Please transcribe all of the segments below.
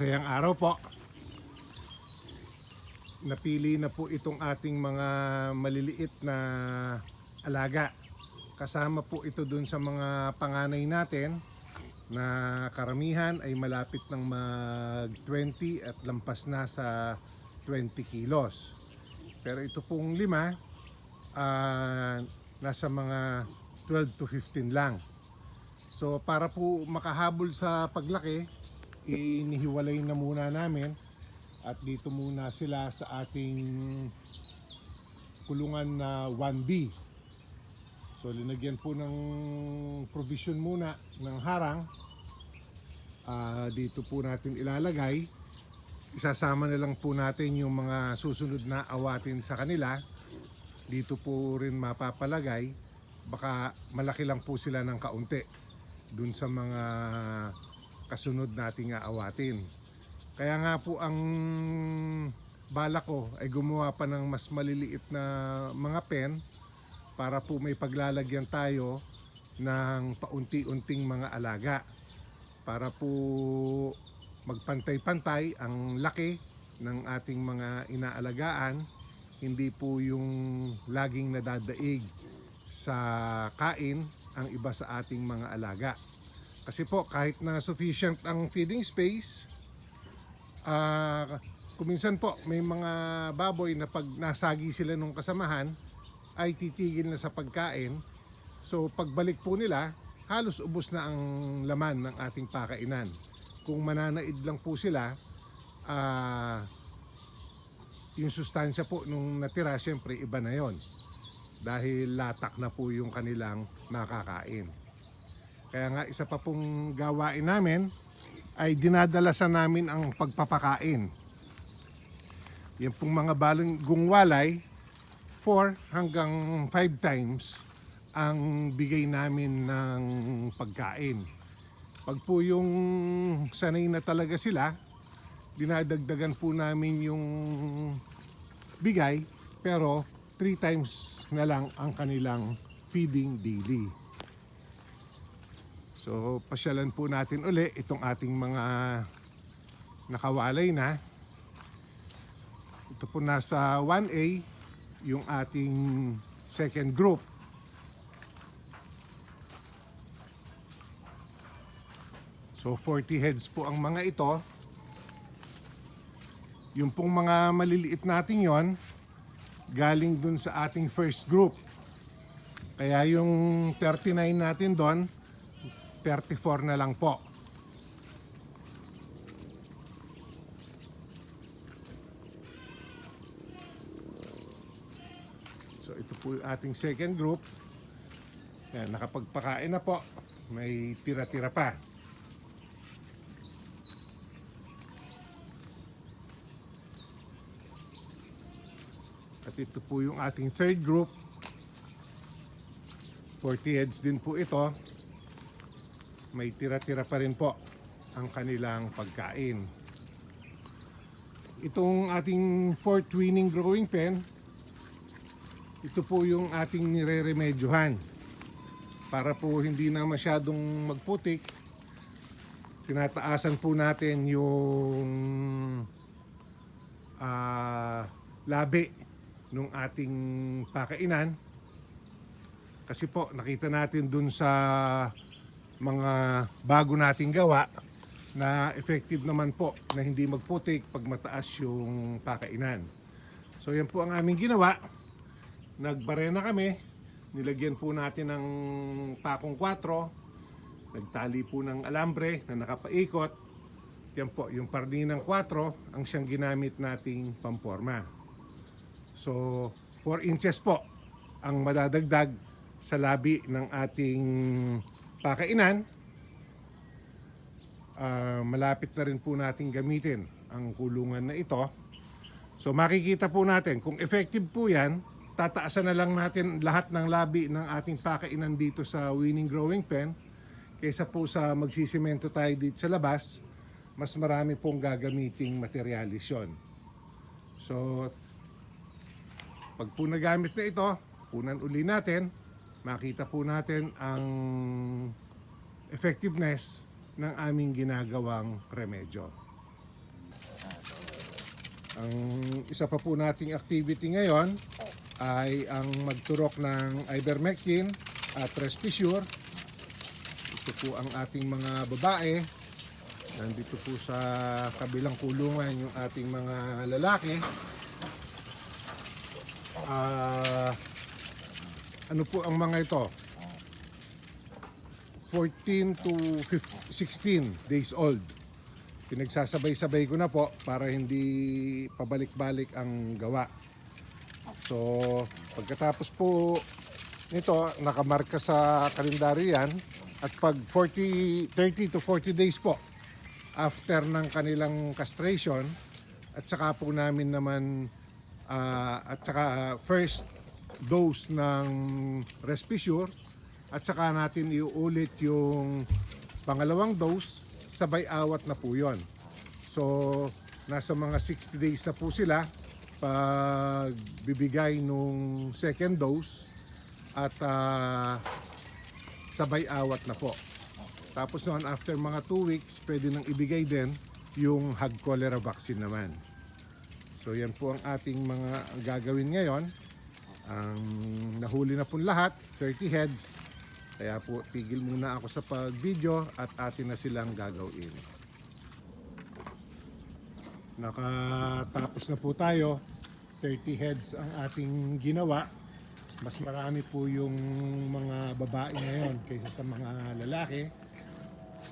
Masayang araw po. Napili na po itong ating mga maliliit na alaga. Kasama po ito dun sa mga panganay natin na karamihan ay malapit ng mag 20 at lampas na sa 20 kilos. Pero ito pong lima, ah, nasa mga 12 to 15 lang. So para po makahabol sa paglaki, inihiwalay na muna namin at dito muna sila sa ating kulungan na 1B. So linagyan po ng provision muna ng harang. Ah, dito po natin ilalagay. Isasama na lang po natin yung mga susunod na awatin sa kanila. Dito po rin mapapalagay. Baka malaki lang po sila ng kaunti dun sa mga kasunod nating aawatin. Kaya nga po ang balak ko ay gumawa pa ng mas maliliit na mga pen para po may paglalagyan tayo ng paunti-unting mga alaga para po magpantay-pantay ang laki ng ating mga inaalagaan hindi po yung laging nadadaig sa kain ang iba sa ating mga alaga. Kasi po kahit na sufficient ang feeding space, ah kuminsan po may mga baboy na pag nasagi sila nung kasamahan ay titigil na sa pagkain. So pagbalik po nila, halos ubos na ang laman ng ating pakainan. Kung mananaid lang po sila, ah yung sustansya po nung natira, syempre iba na yon dahil latak na po yung kanilang nakakain. Kaya nga isa pa pong gawain namin ay dinadalasan namin ang pagpapakain. Yan pong mga balong gungwalay 4 hanggang 5 times ang bigay namin ng pagkain. Pag po yung sanay na talaga sila, dinadagdagan po namin yung bigay pero 3 times na lang ang kanilang feeding daily. So, pasyalan po natin uli itong ating mga nakawalay na. Ito po nasa 1A, yung ating second group. So, 40 heads po ang mga ito. Yung pong mga maliliit natin yon galing dun sa ating first group. Kaya yung 39 natin doon, 34 na lang po. So ito po yung ating second group. Yan, nakapagpakain na po. May tira-tira pa. At ito po yung ating third group. 40 heads din po ito. May tira-tira pa rin po ang kanilang pagkain. Itong ating fourth winning growing pen, ito po yung ating nire-remedyohan. Para po hindi na masyadong magputik, tinataasan po natin yung ah, labi nung ating pakainan kasi po nakita natin dun sa mga bago nating gawa na effective naman po na hindi magputik pag mataas yung pakainan. So yan po ang aming ginawa. Nagbarena kami. Nilagyan po natin ng pakong 4. Nagtali po ng alambre na nakapaikot. Yan po, yung parni ng 4 ang siyang ginamit nating pamporma. So, 4 inches po ang madadagdag sa labi ng ating pakainan. Ah, malapit na rin po natin gamitin ang kulungan na ito. So makikita po natin kung effective po yan, tataasan na lang natin lahat ng labi ng ating pakainan dito sa winning growing pen kaysa po sa magsisimento tayo dito sa labas, mas marami pong gagamiting materialis yun. So, pag po nagamit na ito, punan uli natin, makita po natin ang effectiveness ng aming ginagawang remedyo. Ang isa pa po nating activity ngayon ay ang magturok ng ivermectin at Respisure. Ito po ang ating mga babae. Nandito po sa kabilang kulungan yung ating mga lalaki. Ah, ano po ang mga ito? 14 to 15, 16 days old. Pinagsasabay-sabay ko na po para hindi pabalik-balik ang gawa. So, pagkatapos po nito, nakamarka sa kalendaryo yan. At pag 40, 30 to 40 days po after ng kanilang castration, at saka po namin naman ah, at saka first dose ng Respisure at saka natin iuulit yung pangalawang dose sabay awat na po yon. So nasa mga 60 days na po sila pag bibigay nung second dose at ah, sabay awat na po. Tapos noon after mga 2 weeks pwede nang ibigay din yung hag cholera vaccine naman. So yan po ang ating mga gagawin ngayon. Ang nahuli na po lahat, 30 heads. Kaya po tigil muna ako sa pag-video at atin na silang gagawin. Nakatapos na po tayo. 30 heads ang ating ginawa. Mas marami po yung mga babae ngayon kaysa sa mga lalaki.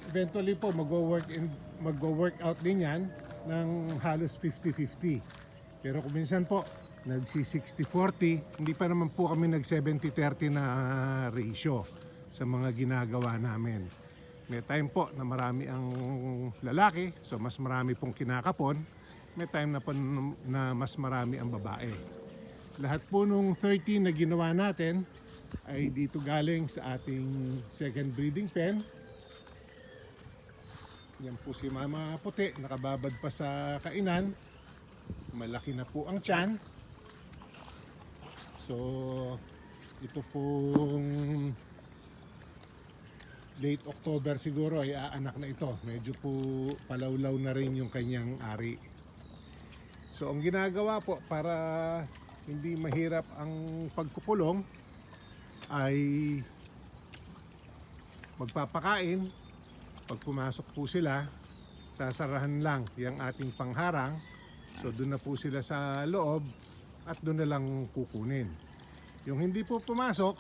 Eventually po magwo-work in magwo-workout din yan ng halos 50-50. Pero kung minsan po nagsi 60-40, hindi pa naman po kami nag 70-30 na ratio sa mga ginagawa namin. May time po na marami ang lalaki, so mas marami pong kinakapon. May time na, po na mas marami ang babae. Lahat po nung 30 na ginawa natin ay dito galing sa ating second breeding pen. Yan po si Mama Puti, nakababad pa sa kainan. Malaki na po ang tiyan. So, ito pong late October siguro ay aanak na ito. Medyo po palawlaw na rin yung kanyang ari. So, ang ginagawa po para hindi mahirap ang pagkukulong ay magpapakain pag pumasok po sila, sasarahan lang yung ating pangharang. So doon na po sila sa loob at doon na lang kukunin. Yung hindi po pumasok,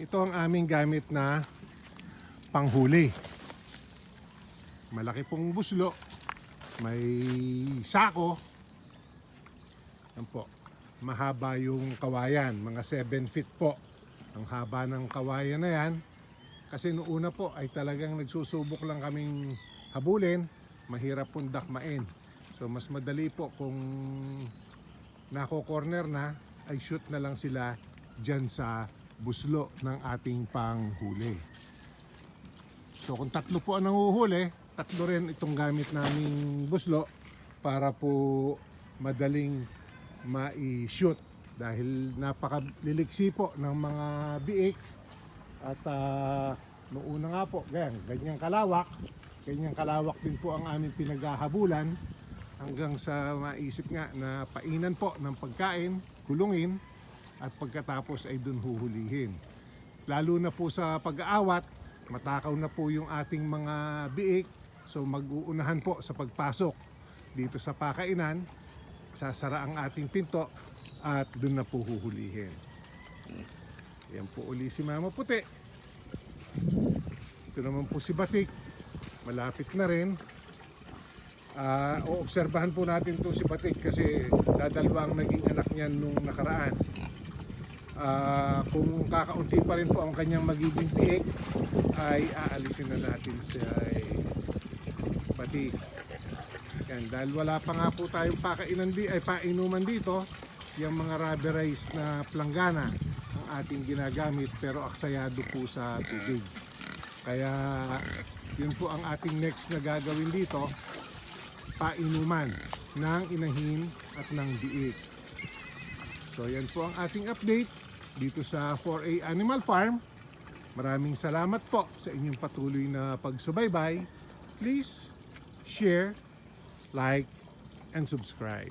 ito ang aming gamit na panghuli. Malaki pong buslo, may sako. Yan po. Mahaba yung kawayan, mga 7 feet po. Ang haba ng kawayan na yan, kasi noong po ay talagang nagsusubok lang kaming habulin, mahirap pong dakmain. So mas madali po kung nako-corner na, ay shoot na lang sila dyan sa buslo ng ating panghuli. So kung tatlo po ang nanguhuli, tatlo rin itong gamit naming buslo para po madaling mai-shoot dahil napakaliliksi po ng mga biik. At uh, noong una nga po, ganyan, ganyang kalawak, ganyang kalawak din po ang aming pinaghahabulan hanggang sa maisip nga na painan po ng pagkain, kulungin, at pagkatapos ay dun huhulihin. Lalo na po sa pag-aawat, matakaw na po yung ating mga biik, so mag-uunahan po sa pagpasok dito sa pakainan, sasara ang ating pinto at dun na po huhulihin. Yan po uli si Mama Puti. Ito naman po si Batik. Malapit na rin. Ah, oobserbahan po natin itong si Batik kasi dadalwa ang naging anak niyan nung nakaraan. Ah, kung kakaunti pa rin po ang kanyang magiging tiik, ay aalisin na natin si Batik. Yan, dahil wala pa nga po tayong pakainan di, ay painuman dito, yung mga rubberized na planggana ang ating ginagamit pero aksayado po sa tubig. Kaya yun po ang ating next na gagawin dito, painuman ng inahin at ng diik. So yan po ang ating update dito sa 4A Animal Farm. Maraming salamat po sa inyong patuloy na pagsubaybay. Please share, like, and subscribe.